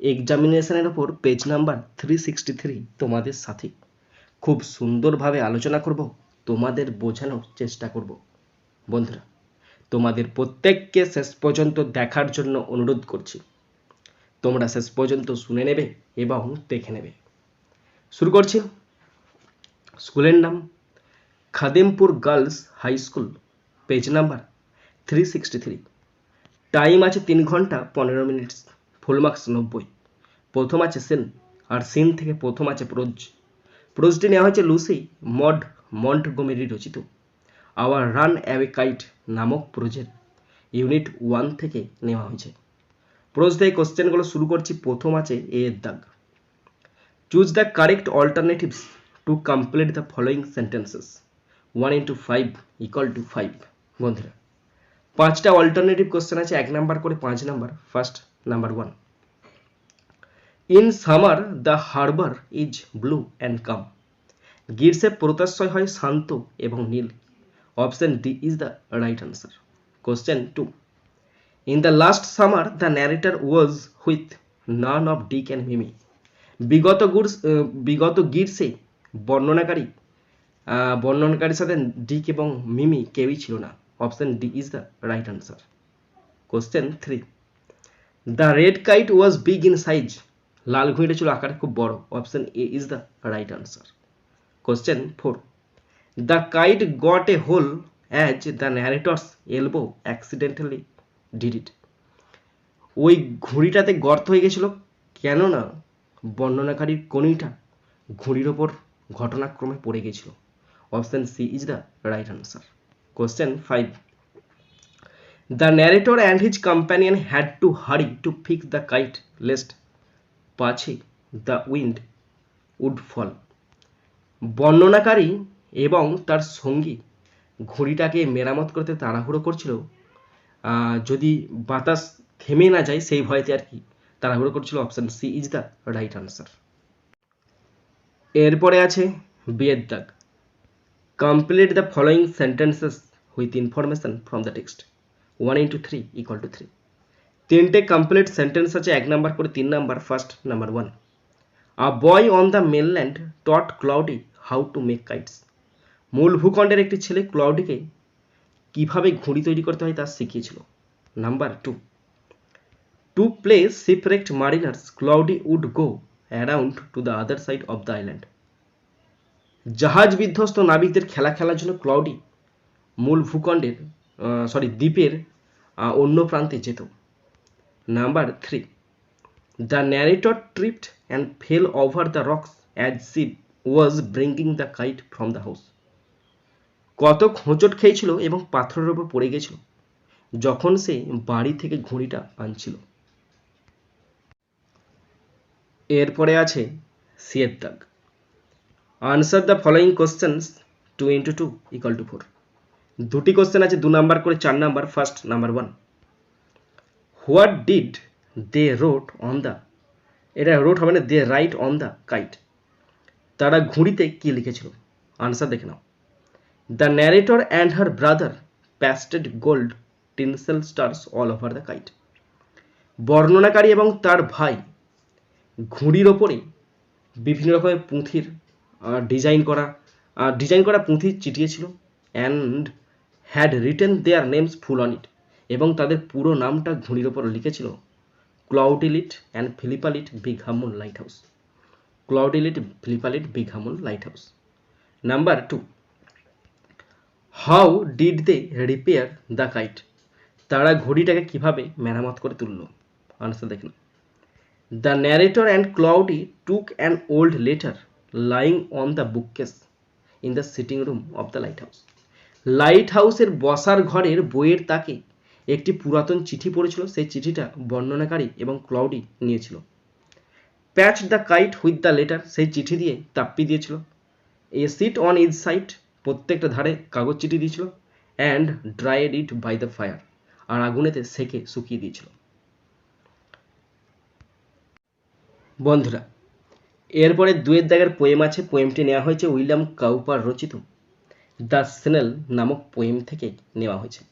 এক্সামিনেশনের ওপর page number three sixty three তোমাদের সাথে। খুব সুন্দরভাবে আলোচনা করব, তোমাদের বোঝানোর চেষ্টা করব। বন্ধুরা, তোমাদের প্রত্যেককে শেষ পর্যন্ত দেখার জন্য অনুরোধ করছি। তোমরা শেষ পর্যন্ত শুনে নেবে এবং দেখে নেবে। শুরু করছি। স্কুলের নাম Khadimpur girls high school page number three sixty three time আছে তিন ঘণ্টা পনেরো মিনিট ফুল মার্কস নব্বই। প্রথম আছে সেন, আর সিন থেকে প্রথম আছে প্রোজ। প্রোজটি নেওয়া হয়েছে লুসি মড মন্ট গোমেরি রচিত। আওয়ার রান অ্যাওয়ে কাইট নামক প্রোজের ইউনিট ওয়ান থেকে নেওয়া হয়েছে। প্রোজ থেকে কোশ্চেনগুলো শুরু করছি, প্রথম আছে এ এর দাগ। Choose the correct alternatives to complete the following sentences. One into five equal to five. বন্ধুরা, পাঁচটা অল্টারনেটিভ কোশ্চেন আছে, এক নাম্বার করে পাঁচ number. First number one in summer the harbour is blue and calm গ্রীষ্মে প্রত্যাশয় হয় শান্ত এবং নীল। Option D is the right answer question two in the last summer the narrator was with none of Dick and Mimi বিগত বিগত গ্রীষ্মে বর্ণনাকারী বর্ণনাকারীর সাথে ডিক এবং মিমি কেউই ছিল না। Option D is the right answer question three the red kite was big in size লাল ঘুঁড়িটা ছিল আকারে খুব বড়। Option A is the right answer question four the kite got a hole as the narrator's elbow accidentally did it ওই ঘুড়িটাতে গর্ত হয়ে গেছিল। কেননা বর্ণনাকারীর কনিটা ঘুড়ির ওপর ঘটনাক্রমে পড়ে গেছিল। Option C is the right answer question five The narrator and his companion had to hurry to fix the kite, lest পাছে the wind would fall. বর্ণনাকারী এবং তার সঙ্গী ঘড়িটাকে মেরামত করতে তাড়াহুড়ো করছিল। যদি বাতাস থেমে না যায়, সেই ভয়তে আর কি তাড়াহুড়ো করছিল option C is the right answer এরপরে আছে বিয়ের দাগ। Complete the following sentences with information from the text one into three equal to three তিনটে কমপ্লিট সেন্টেন্স আছে, এক নাম্বার করে তিন number first number one a boy on the mainland taught Cloudy how to make kites মূল ভূখণ্ডের একটি ছেলে ক্লাউডিকে কীভাবে ঘুড়ি তৈরি করতে হয় তা শিখিয়েছিল। Number two to play separate mariners Cloudy would go around to the other side of the island জাহাজ বিধ্বস্ত নাবিকদের খেলা খেলার জন্য ক্লাউডি মূল ভূখণ্ডের সরি দ্বীপের অন্য প্রান্তে যেত। Number three the narrator tripped and fell over the rocks as ship was bringing the kite from the house কত খোঁচট খেয়েছিল এবং পাথরের উপর পড়ে গেছিল যখন সে বাড়ি থেকে ঘুড়িটা আনছিল। এরপরে আছে সিয়ের দাগ answer the following questions two into two equal to four দুটি কোশ্চেন আছে, দু নাম্বার করে চার number first number one what did they wrote on the এটা রোট হবে না they write on the kite তারা ঘুড়িতে কি লিখেছিল? আনসার দেখে নাও। The narrator and her brother pasted gold tinsel stars all over the kite বর্ণনাকারী এবং তার ভাই ঘুড়ির ওপরে বিভিন্ন রকমের পুঁথির ডিজাইন করা ডিজাইন করা পুঁথি চিটিয়েছিল। And had written their names full on it এবং তাদের পুরো নামটা ঘুড়ির ওপর লিখেছিল Cloudy Leat and Philippa Leat big Hamoon lighthouse Cloudy Leat Philippa Leat big Hamoon lighthouse number two how did they repair the kite তারা ঘড়িটাকে কীভাবে মেরামত করে তুললো? আনসার দেখুন the narrator and Cloudy took an old letter lying on the bookcase in the sitting room of the lighthouse light হাউসের বসার ঘরের বইয়ের তাকে একটি পুরাতন চিঠি পড়েছিল। সেই চিঠিটা বর্ণনাকারী এবং ক্লাউডি নিয়েছিল। Patch the kite with the letter সেই চিঠি দিয়ে তাপ্পি দিয়েছিল। A sheet on is side প্রত্যেকটা ধারে কাগজ চিঠি দিয়েছিল। And dried it by the fire আর আগুনেতে সেকে শুকিয়ে দিয়েছিল। বন্ধুরা, এরপরে দুয়ের দাগের পোয়েম আছে। পোয়েমটি নেওয়া হয়েছে উইলিয়াম কাউপার রচিত। দ্য স্নেল নামক পোয়েম থেকে নেওয়া হয়েছে।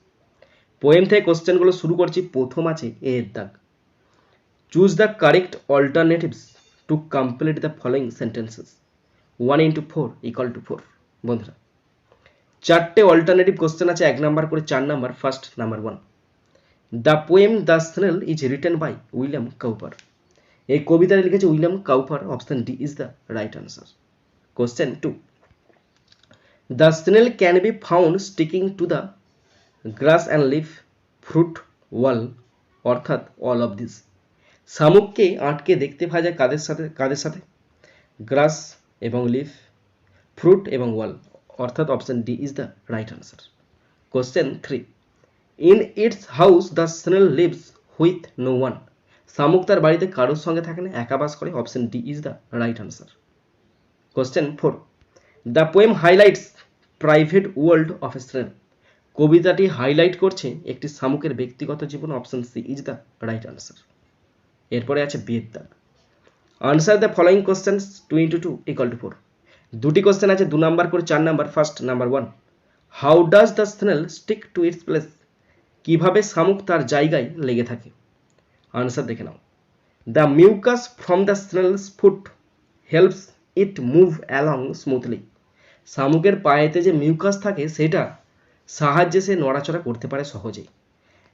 পোয়েম থেকে কোশ্চেনগুলো শুরু করছি, প্রথম আছে এর দাগ choose the correct alternatives to complete the following sentences one into four equal to four বন্ধুরা, চারটে অল্টারনেটিভ কোশ্চেন আছে, এক নাম্বার করে চার number first number one the poem the snail is written by William Cowper এই কবিতাটা লিখেছে William Cowper, option D is the right answer. Question two the snail can be found sticking to the grass and leaf fruit wall অর্থাৎ all of this শামুককে আটকে দেখতে পাওয়া যায় কাদের সাথে কাদের সাথে? গ্রাস এবং লিফ ফ্রুট এবং ওয়াল অর্থাৎ option D is the right answer question three in its house the snail lives with no one শামুক তার বাড়িতে কারোর সঙ্গে থাকে না, একা বাস করে option D is the right answer question four the poem highlights private world of snail কবিতাটি হাইলাইট করছে একটি শামুকের ব্যক্তিগত জীবন, option C, is the right answer. এরপরে আছে বিয়ের দাগ। Answer the following questions two into two equal to four. দুটি কোশ্চেন আছে, দু নাম্বার করে চার number, first number one. How does the snail stick to its place? কীভাবে শামুক তার জায়গায় লেগে থাকে? আনসার দেখে নাও। The mucus from the snail's foot helps it move along smoothly. শামুকের পায়েতে যে মিউকাস থাকে, সেটা সাহায্যে সে নড়াচড়া করতে পারে সহজেই।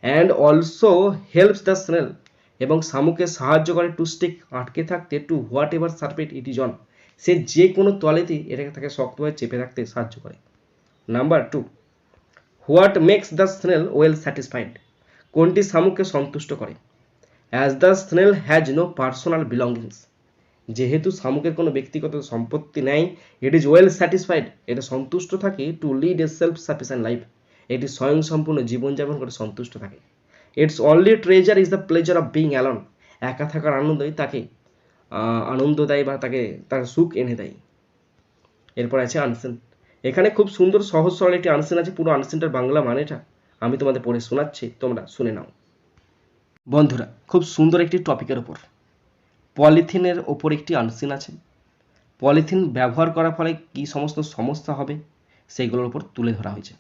And also helps the snail এবং শামুকে সাহায্য করে টু স্টিক আটকে থাকতে to whatever surface it is on সে যে কোনো তলেতেই এটাকে তাকে শক্তভাবে চেপে রাখতে সাহায্য করে। Number two what makes the snail well satisfied কোনটি শামুককে সন্তুষ্ট করে? As the snail has no personal belongings যেহেতু শামুকের কোনো ব্যক্তিগত সম্পত্তি নেই ইট ইজ ওয়েল স্যাটিসফাইড এটা সন্তুষ্ট থাকে to lead a self sufficient life এটি স্বয়ংসম্পূর্ণ জীবনযাপন করে সন্তুষ্ট থাকে। Its only treasure is the pleasure of being alone একা থাকার আনন্দই তাকে আনন্দ দেয় বা তাকে, তার সুখ এনে দেয়। এরপর আছে আনসেন এখানে খুব সুন্দর, সহজ, সরল একটি আনসেন আছে, পুরো আনসেনটার বাংলা মানেটা আমি তোমাদের পড়ে শোনাচ্ছি, তোমরা শুনে নাও। বন্ধুরা, খুব সুন্দর একটি টপিকের ওপর পলিথিনের ওপর একটি আনসিন আছে। পলিথিন ব্যবহার করার ফলে কী সমস্ত সমস্যা হবে সেইগুলোর উপর তুলে ধরা হয়েছে।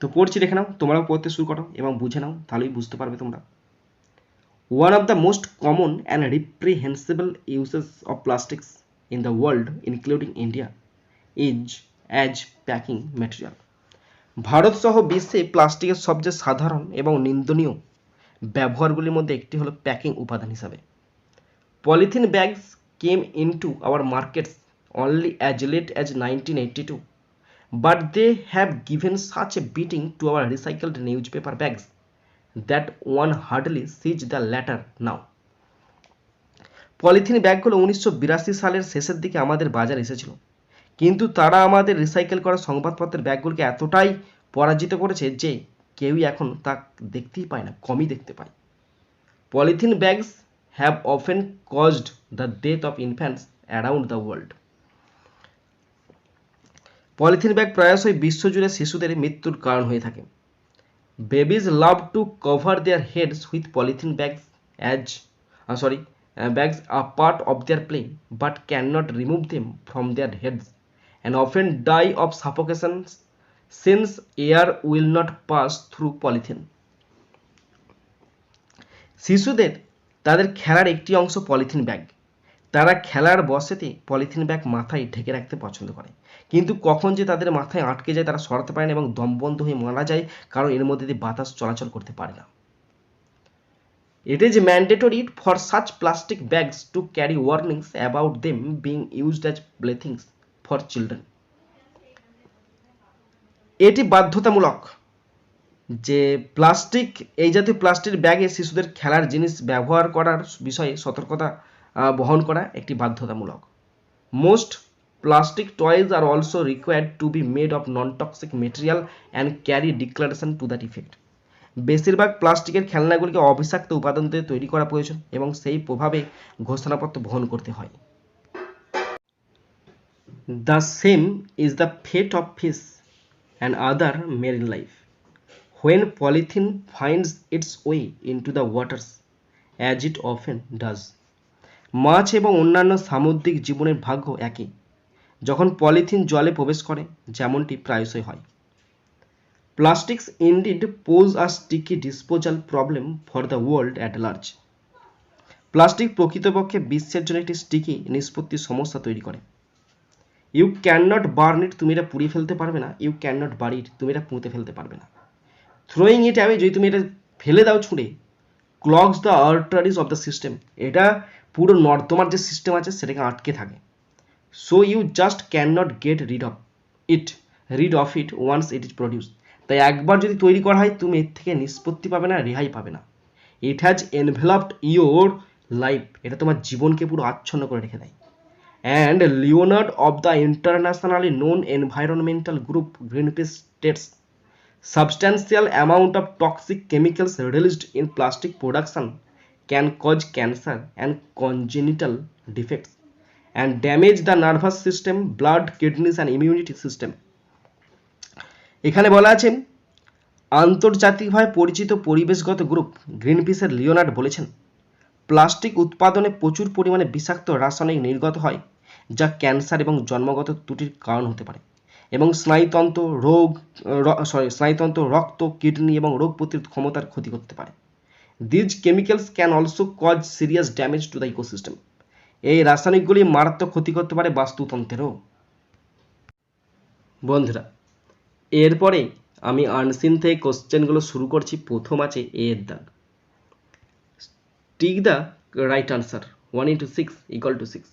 তো পড়ছি দেখে নাও, তোমরাও পড়তে শুরু করো এবং বুঝে নাও, তাহলেই বুঝতে পারবে তোমরা। One of the most common and reprehensible uses of plastics in the world including India is as packing material Bharat সহ বিশ্বে প্লাস্টিকের সবচেয়ে সাধারণ এবং নিন্দনীয় ব্যবহারগুলির মধ্যে একটি হলো প্যাকিং উপাদান হিসাবে। Polythene bags came into our markets only as late as 1982, but they have given such a beating to our recycled newspaper bags that one hardly sees the latter now. Polythene ব্যাগগুলো উনিশশো বিরাশি সালের শেষের দিকে আমাদের বাজারে এসেছিল কিন্তু তারা আমাদের রিসাইকেল করা সংবাদপত্রের ব্যাগগুলোকে এতটাই পরাজিত করেছে যে কেউই এখন তা দেখতেই পায় না কমই দেখতে পায় polythene bags have often caused the death of infants around the world. Polythene bag প্রায়শই বিশ্বজুড়ে শিশুদের মৃত্যুর কারণ হয়ে থাকে babies love to cover their heads with polythene bags as sorry bags a part of their play but can not remove them from their heads and often die of suffocation since air will not pass through polythene শিশুদের তাদের খেলার একটি অংশ polythene bag. তারা খেলার বসেতে polythene bag মাথায় ঢেকে রাখতে পছন্দ করে। কিন্তু কখন যে তাদের মাথায় আটকে যায়, তারা সরাতে পারে না এবং দমবন্ধ হয়ে মারা যায়, কারণ এর মধ্যে দিয়ে বাতাস চলাচল করতে পারে না। It is mandatory for such plastic bags to carry warnings about them being used as playthings for children এটি বাধ্যতামূলক। যে প্লাস্টিক, এই জাতীয় প্লাস্টিক ব্যাগে শিশুদের খেলার জিনিস ব্যবহার করার বিষয়ে সতর্কতা বহন করা একটি বাধ্যতামূলক। Most plastic toys are also required to be made of non toxic material and carry declaration to that effect বেশিরভাগ প্লাস্টিকের খেলনাগুলিকে অবিষাক্ত উপাদান দিয়ে তৈরি করা প্রয়োজন এবং সেই প্রভাবে ঘোষণাপত্র বহন করতে হয়। The same is the fate of fish and other marine life when polythene finds its way into the waters, as it often does, মাছ এবং অন্যান্য সামুদ্রিক জীবনের ভাগ্য একই। যখন পলিথিন জলে প্রবেশ করে, যেমনটি প্রায়শই হয়। Plastics indeed pose a sticky disposal problem for the world at large plastic প্রকৃতপক্ষে বিশ্বের জন্য একটি স্টিকি নিষ্পত্তির সমস্যা তৈরি করে। You can not burn it তুমি এটা পুড়িয়ে ফেলতে পারবে না। You can not burn it তুমি এটা পুঁতে ফেলতে পারবে না। থ্রোয়িং ইট অ্যাওয়ে যদি তুমি এটা ফেলে দাও ছুঁড়ে clogs the arteries of the system এটা পুরো নর্দমার যে সিস্টেম আছে সেটাকে আটকে থাকে। So you just can not get rid of it rid of it once it is produce তাই একবার যদি তৈরি করা হয়, তুমি এর থেকে নিষ্পত্তি পাবে না, রেহাই পাবে না। It has enveloped your life এটা তোমার জীবনকে পুরো আচ্ছন্ন করে রেখে দেয়। And Leonard of the internationally known environmental group Greenpeace states substantial amount of toxic chemicals released in plastic production can cause cancer and congenital defects and damage the nervous system blood kidneys and immunity system এখানে বলা আছে আন্তর্জাতিকভাবে পরিচিত পরিবেশগত group গ্রিনপিসের Leonard বলেছেন plastic উৎপাদনে প্রচুর পরিমাণে বিষাক্ত রাসায়নিক নির্গত হয় যা ক্যান্সার এবং জন্মগত ত্রুটির কারণ হতে পারে এবং স্নায়ুতন্ত্র রোগ সরি স্নায়ুতন্ত্র রক্ত, কিডনি এবং রোগ প্রতিরোধ ক্ষমতার ক্ষতি করতে পারে। These chemicals can also cause serious damage to the ecosystem এই রাসায়নিকগুলি মারাত্মক ক্ষতি করতে পারে বাস্তুতন্ত্রেরও। বন্ধুরা, এরপরে আমি আনসিন থেকে কোশ্চেনগুলো শুরু করছি। প্রথম আছে এ এর দাগ। Tick the right answer one into six equal to six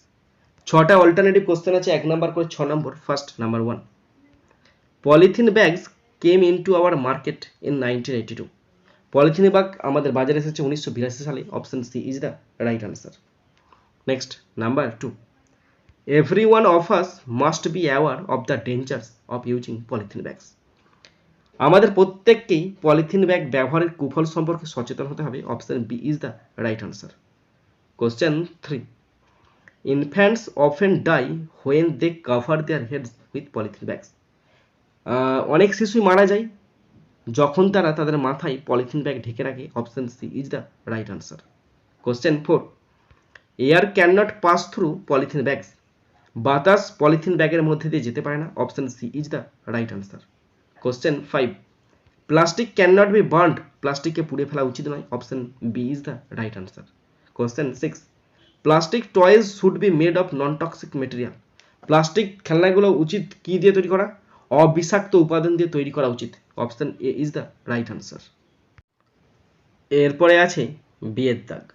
ছটা অল্টারনেটিভ কোশ্চেন আছে, এক নাম্বার করে ছ number first number one polythene bags came into our market in nineteen eighty two. Polythene bag আমাদের বাজারে এসেছে উনিশশো বিরাশি সালে, option C is the right answer. Next, number two. Every one of us must be aware of the dangers of using polythene bags. আমাদের প্রত্যেককেই polythene bag ব্যবহারের কুফল সম্পর্কে সচেতন হতে হবে, option B is the right answer. Question three. Infants often die when they cover their heads with polythene bags. অনেক শিশুই মারা যায় যখন তারা তাদের মাথায় পলিথিন ব্যাগ ঢেকে রাখে। Option C is the right answer question four air can not pass through polythene bags বাতাস পলিথিন ব্যাগের মধ্যে দিয়ে যেতে পারে না। Option C is the right answer question five plastic can not be burned প্লাস্টিককে পুড়ে ফেলা উচিত নয়। Option B is the right answer question six plastic toys should be made of non toxic material plastic খেলনাগুলো উচিত কি দিয়ে তৈরি করা? অবিষাক্ত উপাদান দিয়ে তৈরি করা উচিত। Option A is the right answer এরপরে আছে বিয়ের দাগ।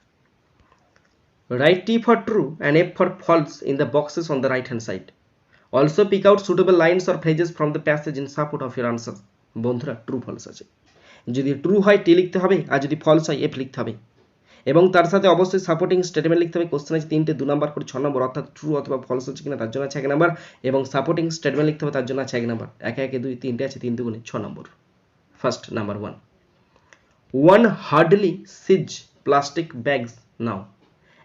Write T for true and F for false in the boxes on the right hand side also pick out suitable lines or phrases from the passage in support of your answer বন্ধুরা true false আছে। যদি true হয় টি লিখতে হবে, আর যদি false হয় F লিখতে হবে। এবং তার সাথে অবশ্যই সাপোর্টিং স্টেটমেন্ট লিখতে হবে। কোশ্চেন আছে তিনটে, দু নম্বর করে ছ নম্বর অর্থাৎ ট্রু অথবা ফলস হচ্ছে কিনা তার জন্য আছে এক নম্বর এবং সাপোর্টিং স্টেটমেন্ট লিখতে হবে তার জন্য আছে এক নম্বর একে একে দুই, তিনটে আছে, তিন দুগুণে ছ নম্বর first number one one hardly sees plastic bags now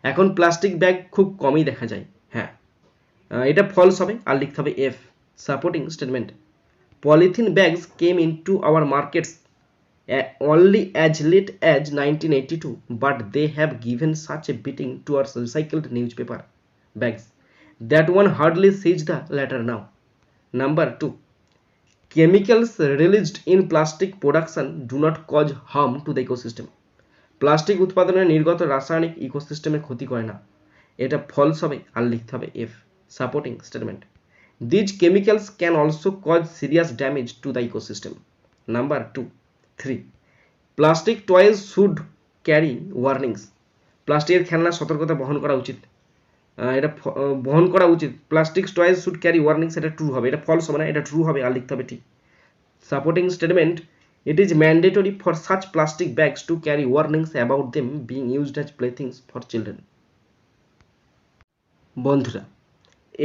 এখন প্লাস্টিক ব্যাগ খুব কমই দেখা যায়। হ্যাঁ। এটা ফলস হবে, আর লিখতে হবে F supporting statement polythene bags came into our markets only as late as 1982 but they have given such a beating towards recycled newspaper bags that one hardly sees the latter now number 2 chemicals released in plastic production do not cause harm to the ecosystem plastic উৎপাদনে নির্গত রাসায়নিক ইকোসিস্টেমের ক্ষতি করে না এটা false হবে আর লিখতে হবে F supporting statement these chemicals can also cause serious damage to the ecosystem number two three plastic toys should carry warnings প্লাস্টিকের খেলনা সতর্কতা বহন করা উচিত। এটা বহন করা উচিত। Plastic toys should carry warnings এটা ট্রু হবে। এটা ফলস হবে না, এটা ট্রু হবে, আর লিখতে হবে ঠিক। Supporting statement it is mandatory for such plastic bags to carry warnings about them being used as playthings for children বন্ধুরা,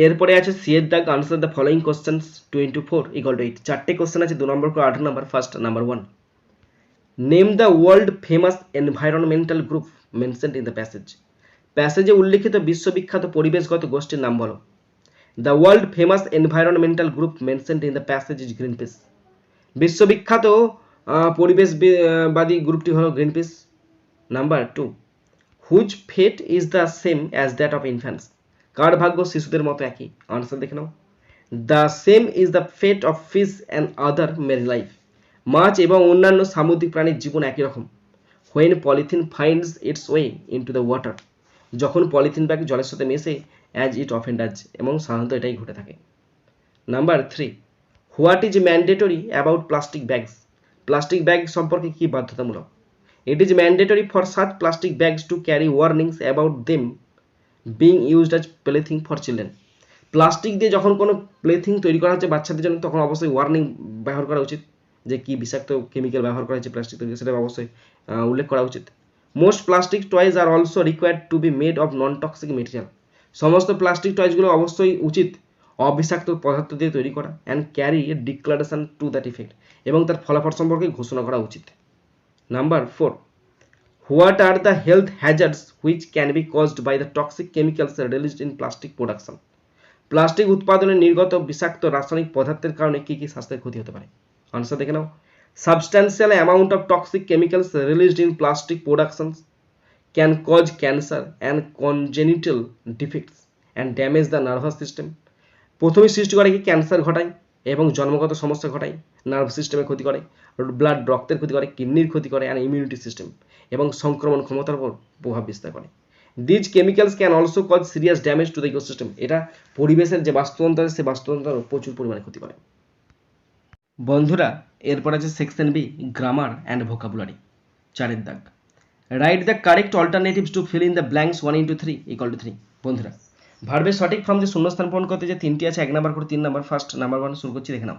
এরপরে আছে সিয়ের দাগ answer the following questions two into four equal to eight চারটে কোশ্চেন আছে, দু নম্বর আট নম্বর first number one name the world famous environmental group mentioned in the passage প্যাসেজে উল্লিখিত বিশ্ববিখ্যাত পরিবেশগত গোষ্ঠীর নাম বলো। The world famous environmental group mentioned in the passage is Greenpeace বিশ্ববিখ্যাত পরিবেশবাদী গ্রুপটি হলো Greenpeace number two which fate is the same as that of infants কার ভাগ্য শিশুদের মতো একই? আনসার দেখে নাও। The same is the fate of fish and other marine life মাছ এবং অন্যান্য সামুদ্রিক প্রাণীর জীবন একই রকম। When polythene finds its way into the water যখন পলিথিন ব্যাগ জলের সাথে মেশে অ্যাজ ইট অফেন ডাজ এবং সাধারণত এটাই ঘটে থাকে। Number three what is mandatory about plastic bags plastic bag সম্পর্কে কি বাধ্যতামূলক? It is mandatory for such plastic bags to carry warnings about them being used as plaything for children plastic দিয়ে যখন কোনো প্লেথিং তৈরি করা হচ্ছে বাচ্চাদের জন্য, তখন অবশ্যই ওয়ার্নিং ব্যবহার করা উচিত। যে কি বিষাক্ত কেমিক্যাল ব্যবহার করা হচ্ছে প্লাস্টিক তৈরি সেটা অবশ্যই উল্লেখ করা উচিত। Most plastic toys are also required to be made of non toxic material সমস্ত প্লাস্টিক টয়েসগুলো অবশ্যই উচিত অবিষাক্ত পদার্থ দিয়ে তৈরি করা and carry a declaration to that effect এবং তার ফলাফল সম্পর্কে ঘোষণা করা উচিত। Number four what are the health hazards which can be caused by the toxic chemicals released in plastic production plastic উৎপাদনে নির্গত বিষাক্ত রাসায়নিক পদার্থের কারণে কি কি স্বাস্থ্যের ক্ষতি হতে পারে? আনসার দেখে নাও। Substantial amount of toxic chemicals released in plastic productions can cause cancer and congenital defects and damage the nervous system প্রথমে সৃষ্টি করে কি? ক্যান্সার ঘটায় এবং জন্মগত সমস্যা ঘটায় নার্ভ সিস্টেমে ক্ষতি করে ব্লাড রক্তের ক্ষতি করে কিডনির ক্ষতি করে অ্যান্ড ইমিউনিটি সিস্টেম এবং সংক্রমণ ক্ষমতার উপর প্রভাব বিস্তার করে। These chemicals can also cause serious damage to the ecosystem এটা পরিবেশের যে বাস্তুতন্ত্র আছে, সেই বাস্তুতন্ত্র প্রচুর পরিমাণে ক্ষতি করে। বন্ধুরা, এরপর আছে section B grammar and vocabulary চারের দাগ। Write the correct alternatives to fill in the blanks one into three equal to three বন্ধুরা ভার্বের সঠিক ফর্ম যে শূন্যস্থান পূরণ করতে যে তিনটি আছে, এক নাম্বার করে তিন নাম্বার ফার্স্ট নাম্বার ওয়ান শুরু করছি, দেখে নাও।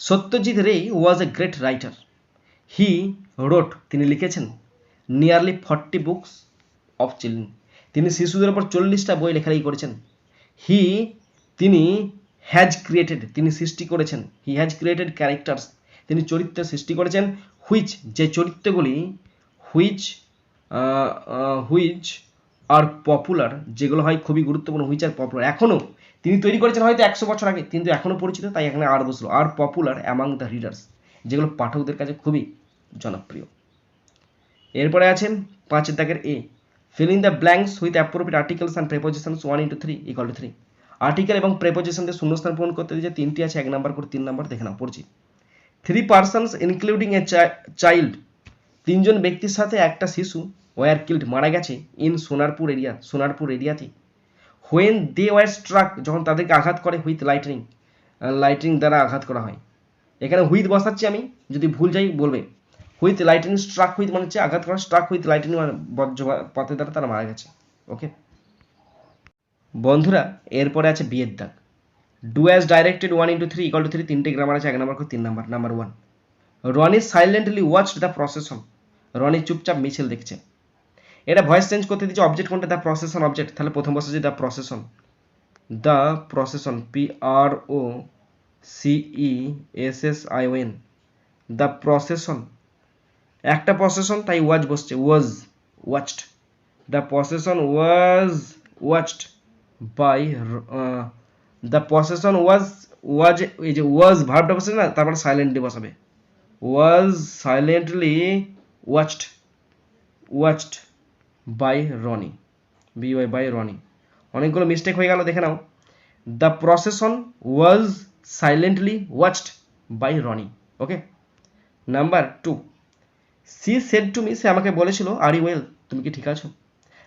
Satyajit Ray was a great writer he wrote তিনি লিখেছেন nearly forty books of children তিনি শিশুদের উপর চল্লিশটা বই লেখালেখি করেছেন। হি তিনি হ্যাজ ক্রিয়েটেড তিনি সৃষ্টি করেছেন হি হ্যাজ ক্রিয়েটেড ক্যারেক্টার্স তিনি চরিত্র সৃষ্টি করেছেন হুইচ যে চরিত্রগুলি হুইচ হুইচ আর পপুলার যেগুলো হয় খুবই গুরুত্বপূর্ণ হুইচ আর পপুলার এখনও তিনি তৈরি করেছেন হয়তো একশো বছর আগে কিন্তু এখনও পরিচিত, তাই এখানে আর বসল আর পপুলার অ্যামাং দ্য রিডার্স যেগুলো পাঠকদের কাছে খুবই জনপ্রিয়। এরপরে আছেন পাঁচের দাগের A fill in the blanks with appropriate articles and prepositions one into three equal to three article এবং প্রেপোজিশন দিয়ে শূন্যস্থান পূরণ করতে যে তিনটি আছে, এক নাম্বার করে তিন নাম্বার দেখে নাও, পড়ছি। Three persons including a child তিনজন ব্যক্তির সাথে একটা শিশু ওয়ার কিল্ড মারা গেছে ইন সোনারপুর এরিয়া সোনারপুর এরিয়াতে হোয়েন দে ওয়ার স্ট্রাক যখন তাদেরকে আঘাত করে হুইথ লাইটনিং লাইটনিং দ্বারা আঘাত করা হয়। এখানে হুইথ বসাচ্ছি আমি, যদি ভুল যাই বলবে। হুইথ লাইটনিং স্ট্রাক হুইথ মানে হচ্ছে আঘাত করা স্ট্রাক হুইথ লাইটনিং বজ্রপাতের দ্বারা তারা মারা গেছে। ওকে বন্ধুরা, এরপরে আছে বিয়ের দাগ। Do as directed one into three equal to three তিনটে গ্রামার আছে, এক নাম্বার তিন number number one Roni silently watched the procession Roni চুপচাপ মিছিল দেখছে। এটা ভয়েস চেঞ্জ করতে দিচ্ছে অবজেক্ট কোনটা? দ্য প্রসেশন অবজেক্ট তাহলে প্রথম বসে the procession the procession P R O C E S S I O N the procession একটা প্রসেশন তাই ওয়াজ বসছে। Was watched the procession was watched by the procession was was এই যে was ভার্বটা বসে না, তারপরে সাইলেন্টলি বসাবে। Was silently watched watched by Roni B Y by Roni অনেকগুলো মিস্টেক হয়ে গেল, দেখে নাও। The procession was silently watched by Roni okay number two she said to me সে আমাকে বলেছিল আর ইউ ওয়েল তুমি কি ঠিক আছো?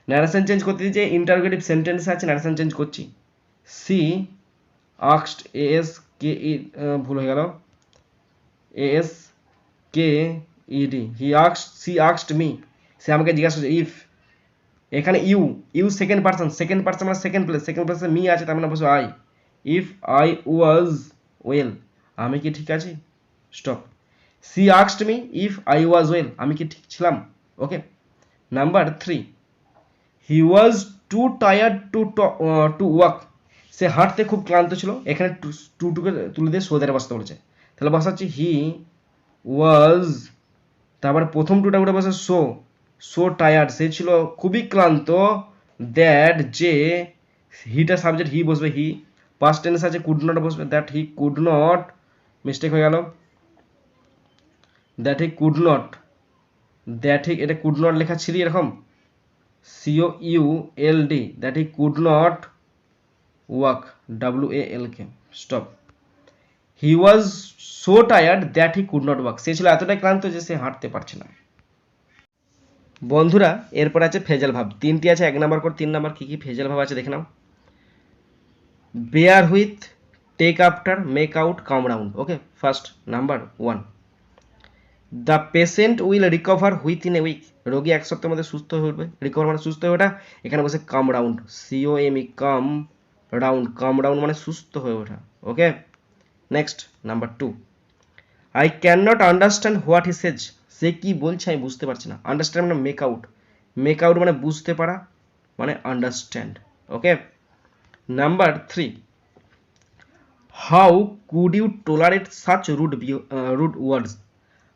ন্যারেশন চেঞ্জ করতে দিয়েছে ইন্টারোগেটিভ সেন্টেন্স আছে ন্যারেশন চেঞ্জ করছি। সি আক্সড এস কে ই ভুল হয়ে গেল। এস কে ইডি হি আক্সড সি আক্সড মি সে আমাকে জিজ্ঞাসা করছে ইফ এখানে you you second person second person মানে সেকেন্ড প্লেস সেকেন্ড প্লেসে মি আছে, তার মানে বসে I if I was well আমি কি ঠিক আছি? Stop C আক্সড me if I was well আমি কি ঠিক ছিলাম? ওকে number three he was too tired to to walk সে হাঁটতে খুব ক্লান্ত ছিল। এখানে টু টুকে তুলে দিয়ে সোদের বসতে বলেছে। তাহলে বসাচ্ছি হি ওয়াজ তারপরে প্রথম টুটা উঠে বসে সো সো টায়ার্ড সে ছিল খুবই ক্লান্ত। দ্যাট যে হিটা সাবজেক্ট হি বসবে হি পাস্ট টেন্স আছে কুড নট বসবে। That he could not mistake হয়ে গেল। That he could not that he এটা কুড নট লেখা ছিল এরকম। Could not walk W A L K stop he was so tired that he could not walk সে ছিল এতটাই ক্লান্ত যে সে হাঁটতে পারছে না। বন্ধুরা, এরপর আছে ফেজাল ভাব। তিনটি আছে, এক নাম্বার করে তিন নাম্বার কি কি ফেজাল ভাব আছে দেখে নাও। Bear with take after make out come round okay first number one the patient will recover within a week রোগী এক সপ্তাহের মধ্যে সুস্থ হয়ে উঠবে। রিকভার মানে সুস্থ হয়ে ওঠা। এখানে বসে come round C O M E come round come round মানে সুস্থ হয়ে ওঠা। Okay next number two I can not understand what he says সে কি বলছে আমি বুঝতে পারছি না। আন্ডারস্ট্যান্ড মানে মেক আউট মেক আউট মানে বুঝতে পারা মানে understand okay number three how could you tolerate such rude rude words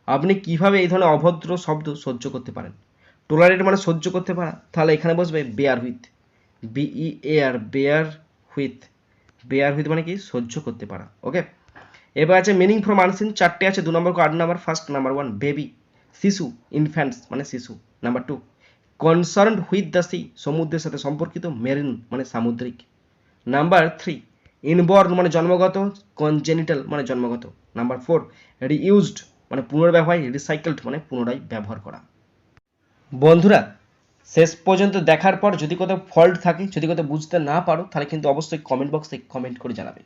আপনি কীভাবে এই ধরনের অভদ্র শব্দ সহ্য করতে পারেন? টোলারেট মানে সহ্য করতে পারা। তাহলে এখানে বসবে bear with B E A R bear with bear with মানে কি? সহ্য করতে পারা। ওকে এবার আছে মিনিং ফ্রম আনসিন চারটে আছে, দু নম্বর আট নাম্বার ফার্স্ট নাম্বার ওয়ান বেবি শিশু ইনফ্যান্টস মানে শিশু। Number two concern with the sea সমুদ্রের সাথে সম্পর্কিত মেরিন মানে সামুদ্রিক। নাম্বার থ্রি ইনবর্ন মানে জন্মগত কনজেনিটাল মানে জন্মগত। নাম্বার ফোর রিইউজড মানে পুনর্ব্যবহার রিসাইকেলড মানে পুনরায় ব্যবহার করা। বন্ধুরা, শেষ পর্যন্ত দেখার পর যদি কোথাও ফল্ট থাকে, যদি কোথাও বুঝতে না পারো, তাহলে কিন্তু অবশ্যই কমেন্ট বক্সে কমেন্ট করে জানাবে।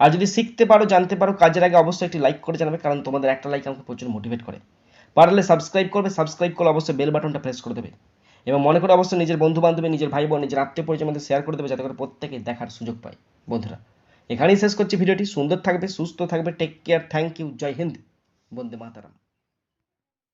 আর যদি শিখতে পারো, জানতে পারো, কাজের আগে অবশ্যই একটি লাইক করে জানাবে, কারণ তোমাদের একটা লাইক আমাকে প্রচুর মোটিভেট করে। পারলে সাবস্ক্রাইব করবে সাবস্ক্রাইব করলে অবশ্যই বেল বাটনটা প্রেস করে দেবে। এবং মনে করে অবশ্যই নিজের বন্ধু বান্ধবী নিজের ভাই বোন, নিজের আত্মীয় পরিচয়ের মধ্যে শেয়ার করে দেবে, যাতে করে প্রত্যেকে দেখার সুযোগ পায়। বন্ধুরা, এখানেই শেষ করছি ভিডিওটি। সুন্দর থাকবে, সুস্থ থাকবে টেক কেয়ার থ্যাংক ইউ জয় হিন্দ। বন্দে মাতারাম